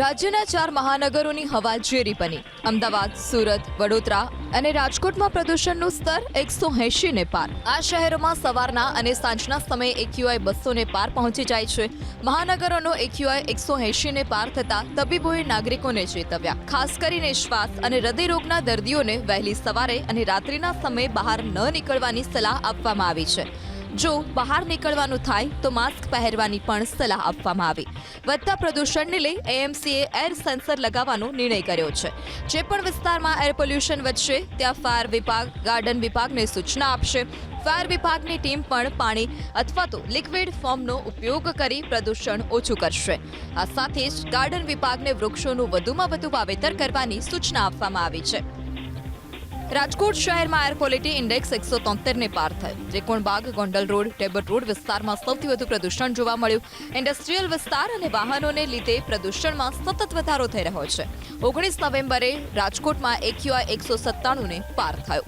રાજ્યના ચાર મહાનગરોની હવા ઝેરી બની. અમદાવાદ, સુરત, વડોદરા અને રાજકોટમાં પ્રદૂષણનું સ્તર એકસો ને પાર. આ શહેરોમાં સવારના અને સાંજના સમયે એક્યુઆઈ બસો ને પાર પહોંચી જાય છે. મહાનગરોનો એક્યુઆઈ એકસો ને પાર થતા તબીબોએ નાગરિકોને ચેતવ્યા. ખાસ કરીને શ્વાસ અને હૃદયરોગના દર્દીઓને વહેલી સવારે અને રાત્રિના સમયે બહાર ન નીકળવાની સલાહ આપવામાં આવી છે. જો બહાર નીકળવાનું થાય તો માસ્ક પહેરવાની પણ સલાહ આપવામાં આવી. વધતા પ્રદૂષણને લઈ એએમસીએ એર સેન્સર લગાવવાનો નિર્ણય કર્યો છે. જે પણ વિસ્તારમાં એર પોલ્યુશન વધશે, ત્યાં ફાયર વિભાગ, ગાર્ડન વિભાગને સૂચના આપશે. ફાયર વિભાગની ટીમ પણ પાણી અથવા તો લિક્વિડ ફોર્મનો ઉપયોગ કરી પ્રદૂષણ ઓછું કરશે. આ સાથે જ ગાર્ડન વિભાગને વૃક્ષોનું વધુમાં વધુ વાવેતર કરવાની સૂચના આપવામાં આવી છે. રાજકોટ શહેરમાં એર ક્વોલિટી ઇન્ડેક્સ એકસો તોતેરને પાર થયો Trikonbaug, Gondal road, table road વિસ્તારમાં સૌથી વધુ પ્રદૂષણ જોવા મળ્યું. ઇન્ડસ્ટ્રીયલ વિસ્તાર અને વાહનોને લીધે પ્રદૂષણમાં સતત વધારો થઈ રહ્યો છે. ઓગણીસ નવેમ્બરે રાજકોટમાં એક્યુઆઈ એકસો સત્તાણુંને પાર થયો.